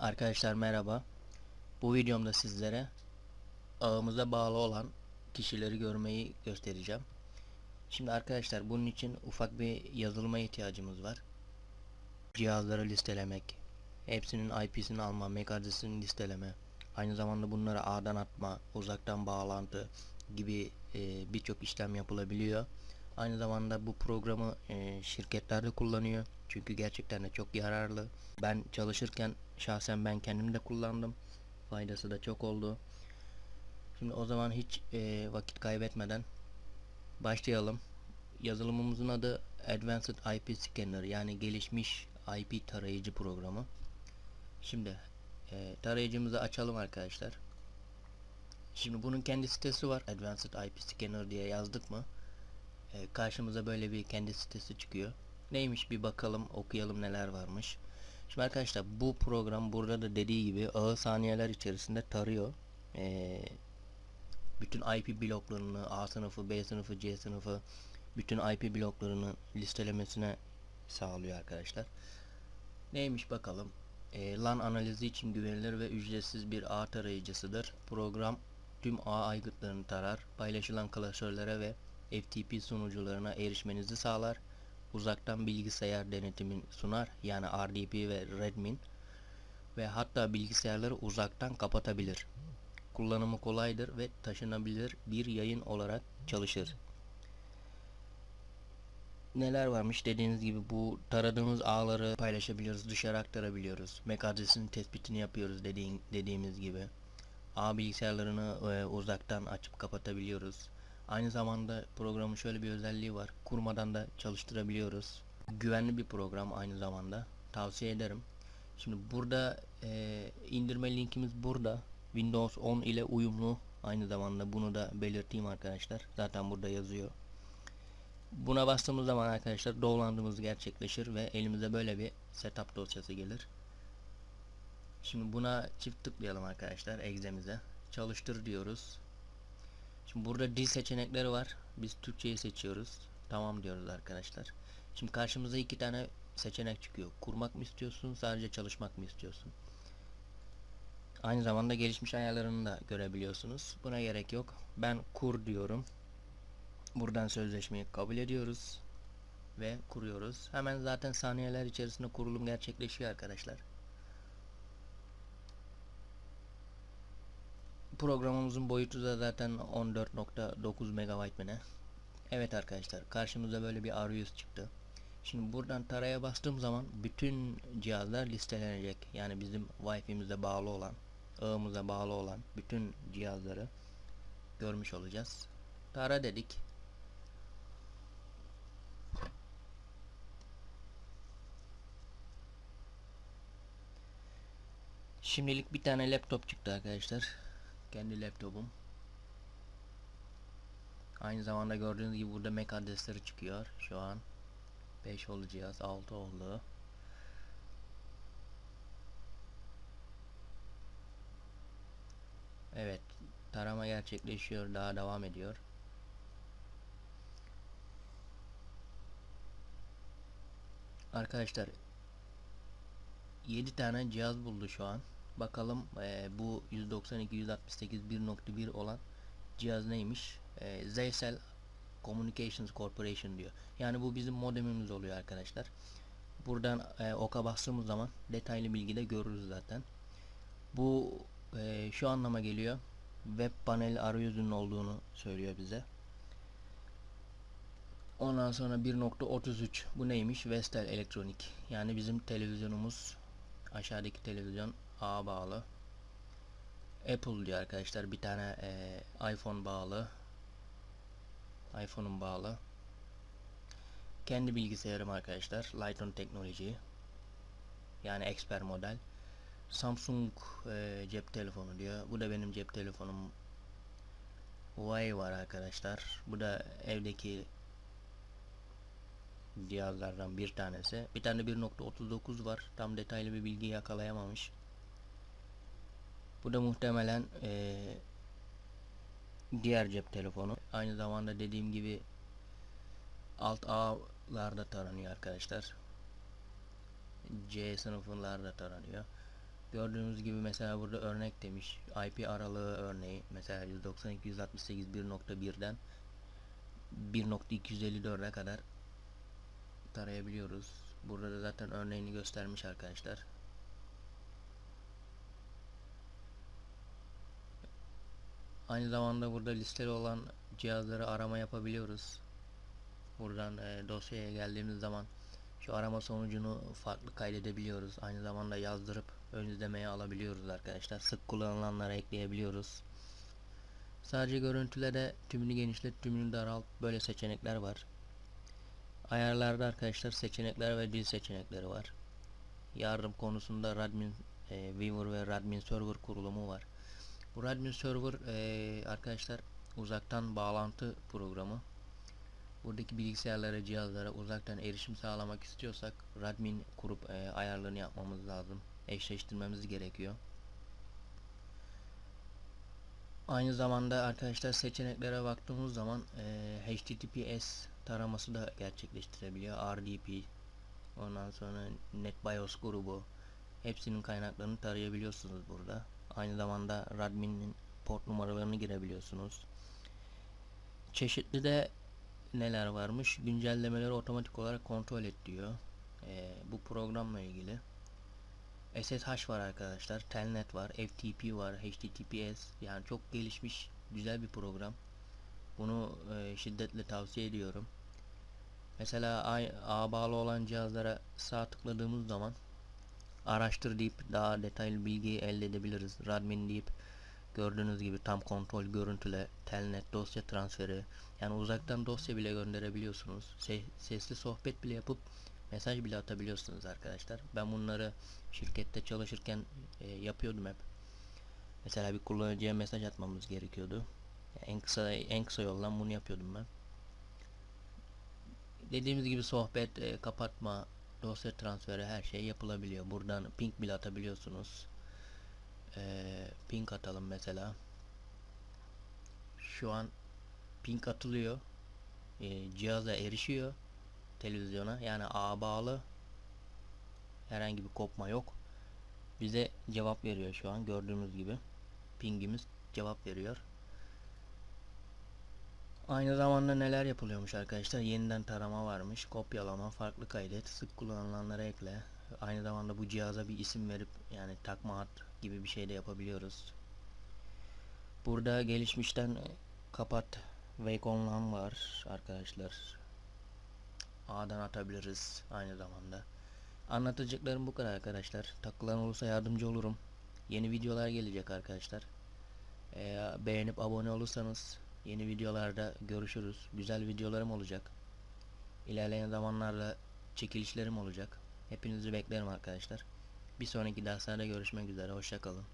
Arkadaşlar merhaba. Bu videomda sizlere ağımıza bağlı olan kişileri görmeyi göstereceğim. Şimdi arkadaşlar bunun için ufak bir yazılıma ihtiyacımız var. Cihazları listelemek, hepsinin IP'sini alma, MAC adresini listeleme, aynı zamanda bunları ağdan atma, uzaktan bağlantı gibi e, birçok işlem yapılabiliyor. Aynı zamanda bu programı e, şirketler de kullanıyor. Çünkü gerçekten de çok yararlı. Ben çalışırken şahsen ben kendim de kullandım. Faydası da çok oldu. Şimdi o zaman hiç e, vakit kaybetmeden başlayalım. Yazılımımızın adı Advanced IP Scanner yani gelişmiş IP tarayıcı programı. Şimdi e, tarayıcımızı açalım arkadaşlar. Şimdi bunun kendi sitesi var. Advanced IP Scanner diye yazdık mı? E, karşımıza böyle bir kendi sitesi çıkıyor. Neymiş bir bakalım okuyalım neler varmış. Şimdi arkadaşlar bu program burada da dediği gibi ağı saniyeler içerisinde tarıyor. Ee, bütün IP bloklarını A sınıfı, B sınıfı, C sınıfı bütün IP bloklarını listelemesine sağlıyor arkadaşlar. Neymiş bakalım. Ee, LAN analizi için güvenilir ve ücretsiz bir ağ tarayıcısıdır. Program tüm ağ aygıtlarını tarar, paylaşılan klasörlere ve FTP sunucularına erişmenizi sağlar uzaktan bilgisayar denetimin sunar yani RDP ve Redmin ve hatta bilgisayarları uzaktan kapatabilir. Kullanımı kolaydır ve taşınabilir bir yayın olarak çalışır. Neler varmış dediğiniz gibi bu taradığımız ağları paylaşabiliyoruz, dışarı aktarabiliyoruz. MAC adresinin tespitini yapıyoruz dediğin, dediğimiz gibi. Ağ bilgisayarlarını e, uzaktan açıp kapatabiliyoruz. Aynı zamanda programın şöyle bir özelliği var. Kurmadan da çalıştırabiliyoruz. Güvenli bir program aynı zamanda. Tavsiye ederim. Şimdi burada e, indirme linkimiz burada. Windows 10 ile uyumlu. Aynı zamanda bunu da belirteyim arkadaşlar. Zaten burada yazıyor. Buna bastığımız zaman arkadaşlar downloadımız gerçekleşir ve elimize böyle bir setup dosyası gelir. Şimdi buna çift tıklayalım arkadaşlar egzemize. Çalıştır diyoruz. Şimdi burada dil seçenekleri var. Biz Türkçeyi seçiyoruz. Tamam diyoruz arkadaşlar. Şimdi karşımıza iki tane seçenek çıkıyor. Kurmak mı istiyorsun, sadece çalışmak mı istiyorsun? Aynı zamanda gelişmiş ayarlarını da görebiliyorsunuz. Buna gerek yok. Ben kur diyorum. Buradan sözleşmeyi kabul ediyoruz. Ve kuruyoruz. Hemen zaten saniyeler içerisinde kurulum gerçekleşiyor arkadaşlar. Programımızın boyutu da zaten 14.9 MB mi ne? Evet arkadaşlar karşımıza böyle bir arayüz çıktı. Şimdi buradan taraya bastığım zaman bütün cihazlar listelenecek. Yani bizim Wi-Fi'mize bağlı olan, ağımıza bağlı olan bütün cihazları görmüş olacağız. Tara dedik. Şimdilik bir tane laptop çıktı arkadaşlar. Kendi laptopum. Aynı zamanda gördüğünüz gibi burada MAC adresleri çıkıyor şu an. 5 oldu cihaz, 6 oldu. Evet, tarama gerçekleşiyor, daha devam ediyor. Arkadaşlar 7 tane cihaz buldu şu an. Bakalım e, bu 192 168 1.1 olan cihaz neymiş? E, Zcell Communications Corporation diyor. Yani bu bizim modemimiz oluyor arkadaşlar. Buradan e, oka bastığımız zaman detaylı bilgi de görürüz zaten. Bu e, şu anlama geliyor. Web panel arayüzünün olduğunu söylüyor bize. Ondan sonra 1.33 bu neymiş? Vestel Elektronik. Yani bizim televizyonumuz aşağıdaki televizyon A bağlı. Apple diyor arkadaşlar. Bir tane e, iPhone bağlı. iPhone'un bağlı. Kendi bilgisayarım arkadaşlar. Lighton Technology. Yani expert model. Samsung e, cep telefonu diyor. Bu da benim cep telefonum. Huawei var arkadaşlar. Bu da evdeki cihazlardan bir tanesi. Bir tane 1.39 var. Tam detaylı bir bilgi yakalayamamış. Bu da muhtemelen ee, diğer cep telefonu. Aynı zamanda dediğim gibi alt A'larda taranıyor arkadaşlar. C sınıflarda taranıyor. Gördüğünüz gibi mesela burada örnek demiş. IP aralığı örneği mesela 192.168.1.1'den 1.254'e kadar tarayabiliyoruz. Burada da zaten örneğini göstermiş arkadaşlar. Aynı zamanda burada listeli olan cihazları arama yapabiliyoruz. Buradan e, dosyaya geldiğimiz zaman şu arama sonucunu farklı kaydedebiliyoruz. Aynı zamanda yazdırıp ön izlemeye alabiliyoruz arkadaşlar. Sık kullanılanlara ekleyebiliyoruz. Sadece görüntülere tümünü genişlet, tümünü daralt böyle seçenekler var. Ayarlarda arkadaşlar seçenekler ve dil seçenekleri var. Yardım konusunda Radmin e, Viewer ve Radmin Server kurulumu var. Bu Radmin Server e, arkadaşlar uzaktan bağlantı programı. Buradaki bilgisayarlara, cihazlara uzaktan erişim sağlamak istiyorsak Radmin kurup e, ayarlarını yapmamız lazım. Eşleştirmemiz gerekiyor. Aynı zamanda arkadaşlar seçeneklere baktığımız zaman e, HTTPS taraması da gerçekleştirebiliyor. RDP ondan sonra NetBIOS grubu hepsinin kaynaklarını tarayabiliyorsunuz burada. Aynı zamanda Radmin'in port numaralarını girebiliyorsunuz. Çeşitli de neler varmış? Güncellemeleri otomatik olarak kontrol et diyor. E, bu programla ilgili. SSH var arkadaşlar. Telnet var. FTP var. HTTPS. Yani çok gelişmiş güzel bir program. Bunu e, şiddetle tavsiye ediyorum. Mesela ağ bağlı olan cihazlara sağ tıkladığımız zaman araştır deyip daha detaylı bilgi elde edebiliriz. Radmin deyip gördüğünüz gibi tam kontrol görüntüle telnet dosya transferi yani uzaktan dosya bile gönderebiliyorsunuz. Se sesli sohbet bile yapıp mesaj bile atabiliyorsunuz arkadaşlar. Ben bunları şirkette çalışırken e, yapıyordum hep. Mesela bir kullanıcıya mesaj atmamız gerekiyordu. En kısa en kısa yoldan bunu yapıyordum ben. Dediğimiz gibi sohbet, e, kapatma, dosya transferi her şey yapılabiliyor. Buradan ping bile atabiliyorsunuz. E, ping atalım mesela. Şu an ping atılıyor. E, cihaza erişiyor. Televizyona yani ağa bağlı. Herhangi bir kopma yok. Bize cevap veriyor şu an gördüğümüz gibi. Pingimiz cevap veriyor. Aynı zamanda neler yapılıyormuş arkadaşlar? Yeniden tarama varmış. Kopyalama, farklı kaydet, sık kullanılanlara ekle. Aynı zamanda bu cihaza bir isim verip yani takma ad gibi bir şey de yapabiliyoruz. Burada gelişmişten kapat wake online var arkadaşlar. A'dan atabiliriz aynı zamanda. Anlatacaklarım bu kadar arkadaşlar. Takılan olursa yardımcı olurum. Yeni videolar gelecek arkadaşlar. Ee, beğenip abone olursanız yeni videolarda görüşürüz. Güzel videolarım olacak. İlerleyen zamanlarda çekilişlerim olacak. Hepinizi beklerim arkadaşlar. Bir sonraki derslerde görüşmek üzere. Hoşçakalın.